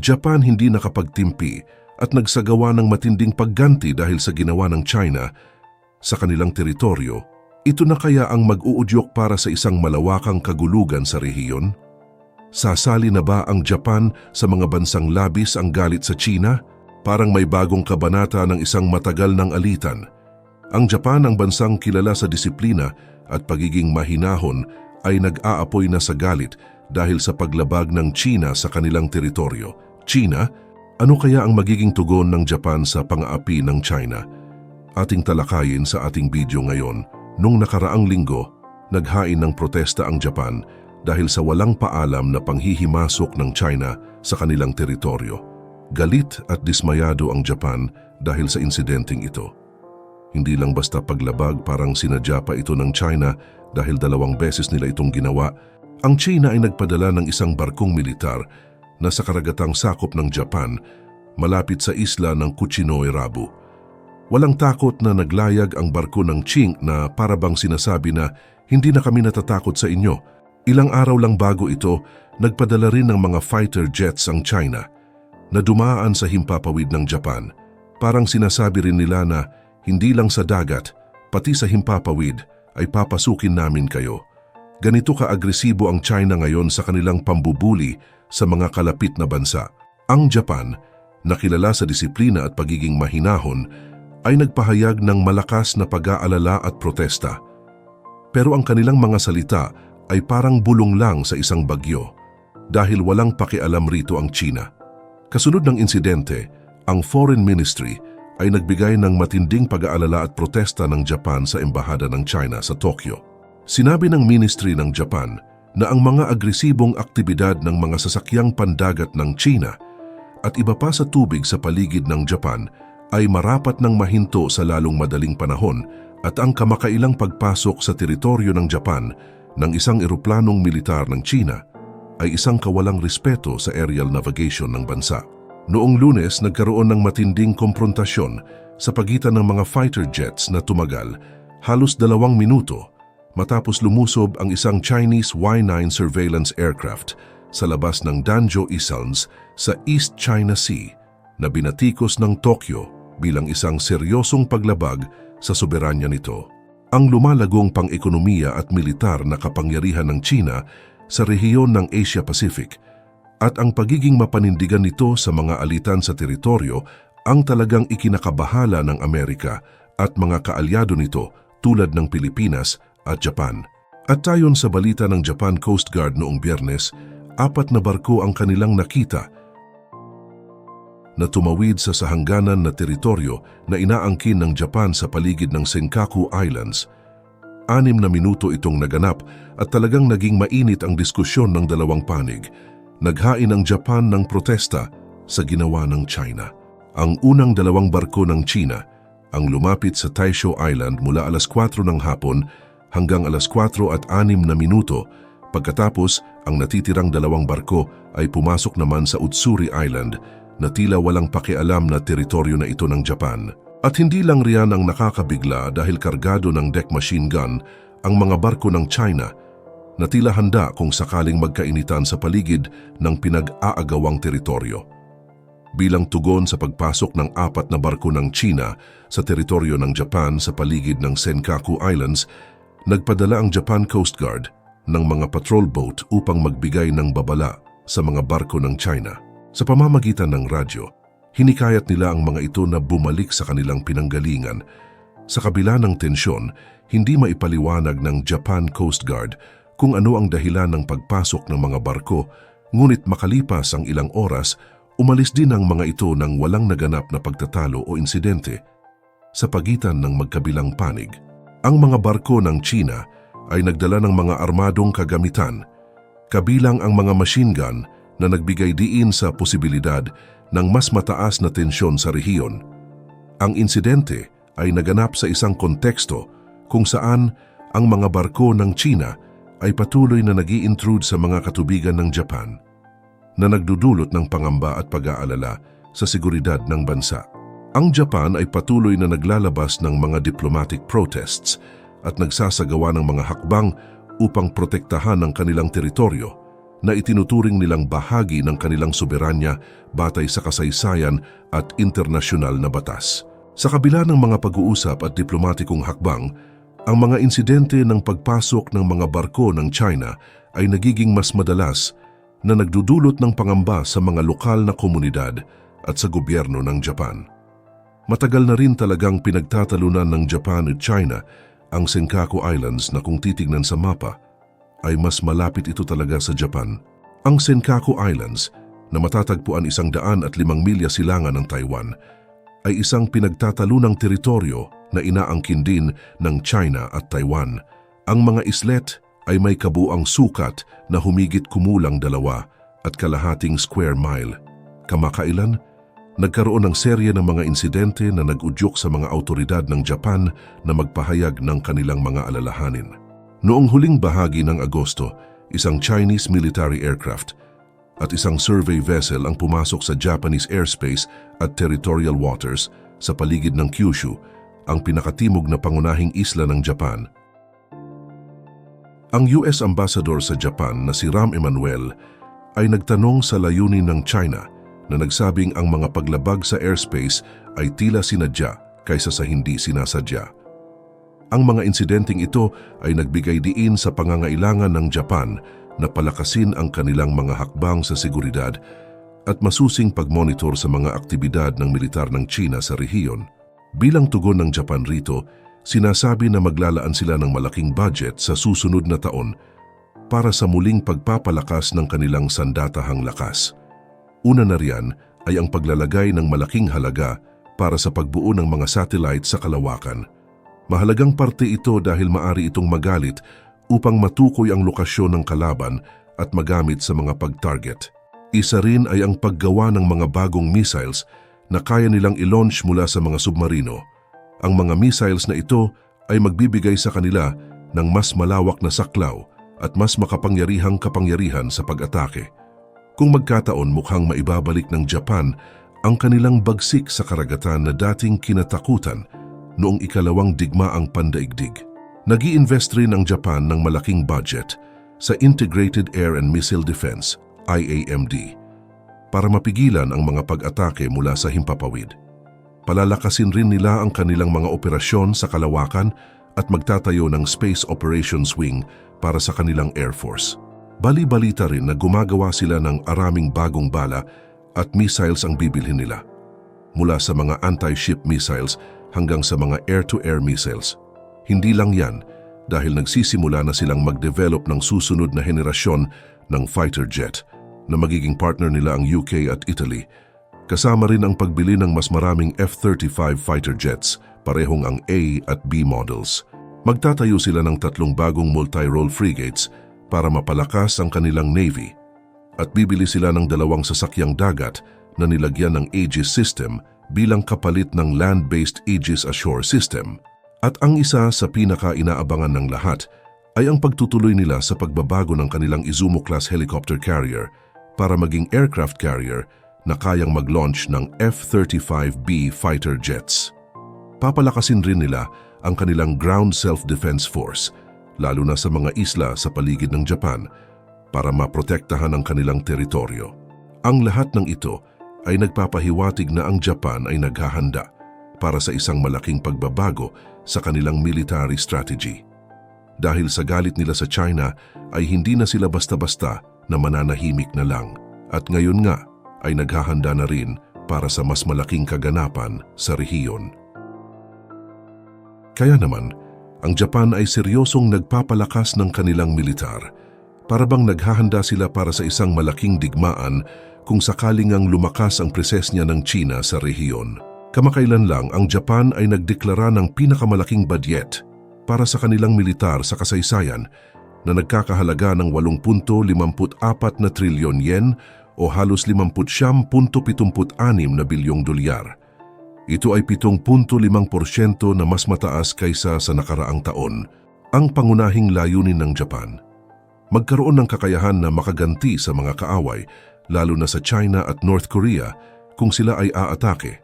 Japan hindi nakapagtimpi at nagsagawa ng matinding pagganti dahil sa ginawa ng China sa kanilang teritoryo. Ito na kaya ang mag-uudyok para sa isang malawakang kagulugan sa rehiyon? Sasali na ba ang Japan sa mga bansang labis ang galit sa China? Parang may bagong kabanata ng isang matagal ng alitan. Ang Japan ang bansang kilala sa disiplina at pagiging mahinahon ay nag-aapoy na sa galit dahil sa paglabag ng China sa kanilang teritoryo. China, ano kaya ang magiging tugon ng Japan sa pang-aapi ng China? Ating talakayin sa ating video ngayon. Nung nakaraang linggo, naghain ng protesta ang Japan dahil sa walang paalam na panghihimasok ng China sa kanilang teritoryo. Galit at dismayado ang Japan dahil sa insidenteng ito. Hindi lang basta paglabag parang sinadya pa ito ng China dahil dalawang beses nila itong ginawa. Ang China ay nagpadala ng isang barkong militar na sa karagatang sakop ng Japan malapit sa isla ng Kuchinoy Rabu. Walang takot na naglayag ang barko ng Qing na parabang sinasabi na hindi na kami natatakot sa inyo. Ilang araw lang bago ito, nagpadala rin ng mga fighter jets ang China na dumaan sa himpapawid ng Japan. Parang sinasabi rin nila na hindi lang sa dagat, pati sa himpapawid ay papasukin namin kayo. Ganito ka-agresibo ang China ngayon sa kanilang pambubuli sa mga kalapit na bansa. Ang Japan, na kilala sa disiplina at pagiging mahinahon, ay nagpahayag ng malakas na pag-aalala at protesta. Pero ang kanilang mga salita ay parang bulong lang sa isang bagyo dahil walang pakialam rito ang China. Kasunod ng insidente, ang Foreign Ministry ay nagbigay ng matinding pag-aalala at protesta ng Japan sa Embahada ng China sa Tokyo. Sinabi ng Ministry ng Japan na ang mga agresibong aktibidad ng mga sasakyang pandagat ng China at iba pa sa tubig sa paligid ng Japan ay marapat ng mahinto sa lalong madaling panahon at ang kamakailang pagpasok sa teritoryo ng Japan ng isang eroplanong militar ng China ay isang kawalang respeto sa aerial navigation ng bansa. Noong lunes, nagkaroon ng matinding komprontasyon sa pagitan ng mga fighter jets na tumagal halos dalawang minuto matapos lumusob ang isang Chinese Y-9 surveillance aircraft sa labas ng Danjo Islands sa East China Sea na binatikos ng Tokyo bilang isang seryosong paglabag sa soberanya nito. Ang lumalagong pang-ekonomiya at militar na kapangyarihan ng China sa rehiyon ng Asia-Pacific at ang pagiging mapanindigan nito sa mga alitan sa teritoryo ang talagang ikinakabahala ng Amerika at mga kaalyado nito tulad ng Pilipinas at Japan. At tayon sa balita ng Japan Coast Guard noong biyernes, apat na barko ang kanilang nakita na tumawid sa sahangganan na teritoryo na inaangkin ng Japan sa paligid ng Senkaku Islands. Anim na minuto itong naganap at talagang naging mainit ang diskusyon ng dalawang panig. Naghain ang Japan ng protesta sa ginawa ng China. Ang unang dalawang barko ng China ang lumapit sa Taisho Island mula alas 4 ng hapon hanggang alas 4 at 6 na minuto pagkatapos ang natitirang dalawang barko ay pumasok naman sa Utsuri Island na tila walang pakialam na teritoryo na ito ng Japan. At hindi lang riyan ang nakakabigla dahil kargado ng deck machine gun ang mga barko ng China na tila handa kung sakaling magkainitan sa paligid ng pinag-aagawang teritoryo. Bilang tugon sa pagpasok ng apat na barko ng China sa teritoryo ng Japan sa paligid ng Senkaku Islands, nagpadala ang Japan Coast Guard ng mga patrol boat upang magbigay ng babala sa mga barko ng China. Sa pamamagitan ng radyo, hinikayat nila ang mga ito na bumalik sa kanilang pinanggalingan. Sa kabila ng tensyon, hindi maipaliwanag ng Japan Coast Guard kung ano ang dahilan ng pagpasok ng mga barko, ngunit makalipas ang ilang oras, umalis din ang mga ito ng walang naganap na pagtatalo o insidente. Sa pagitan ng magkabilang panig, ang mga barko ng China ay nagdala ng mga armadong kagamitan, kabilang ang mga machine gun na nagbigay diin sa posibilidad ng mas mataas na tensyon sa rehiyon. Ang insidente ay naganap sa isang konteksto kung saan ang mga barko ng China ay patuloy na nag intrude sa mga katubigan ng Japan na nagdudulot ng pangamba at pag-aalala sa seguridad ng bansa. Ang Japan ay patuloy na naglalabas ng mga diplomatic protests at nagsasagawa ng mga hakbang upang protektahan ang kanilang teritoryo na itinuturing nilang bahagi ng kanilang soberanya batay sa kasaysayan at internasyonal na batas. Sa kabila ng mga pag-uusap at diplomatikong hakbang, ang mga insidente ng pagpasok ng mga barko ng China ay nagiging mas madalas na nagdudulot ng pangamba sa mga lokal na komunidad at sa gobyerno ng Japan. Matagal na rin talagang pinagtatalunan ng Japan at China ang Senkaku Islands na kung titignan sa mapa ay mas malapit ito talaga sa Japan. Ang Senkaku Islands na matatagpuan isang daan at limang milya silangan ng Taiwan ay isang pinagtatalunang teritoryo na inaangkin din ng China at Taiwan. Ang mga islet ay may kabuang sukat na humigit kumulang dalawa at kalahating square mile. Kamakailan, nagkaroon ng serye ng mga insidente na nag-udyok sa mga autoridad ng Japan na magpahayag ng kanilang mga alalahanin. Noong huling bahagi ng Agosto, isang Chinese military aircraft at isang survey vessel ang pumasok sa Japanese airspace at territorial waters sa paligid ng Kyushu, ang pinakatimog na pangunahing isla ng Japan. Ang US Ambassador sa Japan na si Ram Emanuel ay nagtanong sa layunin ng China na nagsabing ang mga paglabag sa airspace ay tila sinadya kaysa sa hindi sinasadya. Ang mga insidenteng ito ay nagbigay diin sa pangangailangan ng Japan na palakasin ang kanilang mga hakbang sa seguridad at masusing pagmonitor sa mga aktibidad ng militar ng China sa rehiyon. Bilang tugon ng Japan rito, sinasabi na maglalaan sila ng malaking budget sa susunod na taon para sa muling pagpapalakas ng kanilang sandatahang lakas. Una na riyan ay ang paglalagay ng malaking halaga para sa pagbuo ng mga satellite sa kalawakan. Mahalagang parte ito dahil maari itong magalit upang matukoy ang lokasyon ng kalaban at magamit sa mga pag-target. Isa rin ay ang paggawa ng mga bagong missiles na kaya nilang i-launch mula sa mga submarino. Ang mga missiles na ito ay magbibigay sa kanila ng mas malawak na saklaw at mas makapangyarihang kapangyarihan sa pag-atake. Kung magkataon mukhang maibabalik ng Japan ang kanilang bagsik sa karagatan na dating kinatakutan noong ikalawang digmaang pandaigdig. nag invest rin ang Japan ng malaking budget sa Integrated Air and Missile Defense, IAMD, para mapigilan ang mga pag-atake mula sa himpapawid. Palalakasin rin nila ang kanilang mga operasyon sa kalawakan at magtatayo ng Space Operations Wing para sa kanilang Air Force. Bali-balita rin na gumagawa sila ng araming bagong bala at missiles ang bibilhin nila. Mula sa mga anti-ship missiles hanggang sa mga air-to-air missiles. Hindi lang yan dahil nagsisimula na silang mag-develop ng susunod na henerasyon ng fighter jet na magiging partner nila ang UK at Italy. Kasama rin ang pagbili ng mas maraming F-35 fighter jets, parehong ang A at B models. Magtatayo sila ng tatlong bagong multi-role frigates para mapalakas ang kanilang navy at bibili sila ng dalawang sasakyang dagat na nilagyan ng Aegis system bilang kapalit ng land-based Aegis Ashore system. At ang isa sa pinaka-inaabangan ng lahat ay ang pagtutuloy nila sa pagbabago ng kanilang Izumo-class helicopter carrier para maging aircraft carrier na kayang mag-launch ng F-35B fighter jets. Papalakasin rin nila ang kanilang ground self-defense force, lalo na sa mga isla sa paligid ng Japan, para maprotektahan ang kanilang teritoryo. Ang lahat ng ito ay nagpapahiwatig na ang Japan ay naghahanda para sa isang malaking pagbabago sa kanilang military strategy. Dahil sa galit nila sa China ay hindi na sila basta-basta na mananahimik na lang at ngayon nga ay naghahanda na rin para sa mas malaking kaganapan sa rehiyon. Kaya naman, ang Japan ay seryosong nagpapalakas ng kanilang militar para bang naghahanda sila para sa isang malaking digmaan kung sakaling ang lumakas ang presensya ng China sa rehiyon. Kamakailan lang ang Japan ay nagdeklara ng pinakamalaking budget para sa kanilang militar sa kasaysayan na nagkakahalaga ng 8.54 na trilyon yen o halos 50.76 na bilyong dolyar. Ito ay 7.5% na mas mataas kaysa sa nakaraang taon. Ang pangunahing layunin ng Japan, magkaroon ng kakayahan na makaganti sa mga kaaway, lalo na sa China at North Korea, kung sila ay aatake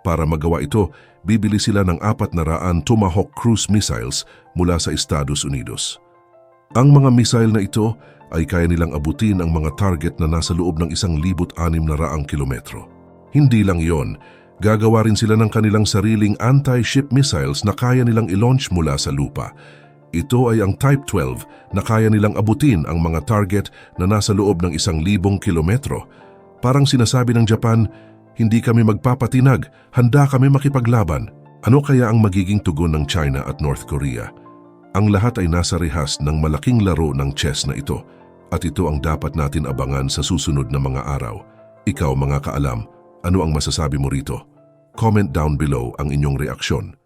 para magawa ito, bibili sila ng apat na raan Tomahawk cruise missiles mula sa Estados Unidos. Ang mga missile na ito ay kaya nilang abutin ang mga target na nasa loob ng isang libot anim na raang kilometro. Hindi lang yon, gagawa rin sila ng kanilang sariling anti-ship missiles na kaya nilang i-launch mula sa lupa. Ito ay ang Type 12 na kaya nilang abutin ang mga target na nasa loob ng isang libong kilometro. Parang sinasabi ng Japan, hindi kami magpapatinag, handa kami makipaglaban. Ano kaya ang magiging tugon ng China at North Korea? Ang lahat ay nasa rehas ng malaking laro ng chess na ito at ito ang dapat natin abangan sa susunod na mga araw. Ikaw mga kaalam, ano ang masasabi mo rito? Comment down below ang inyong reaksyon.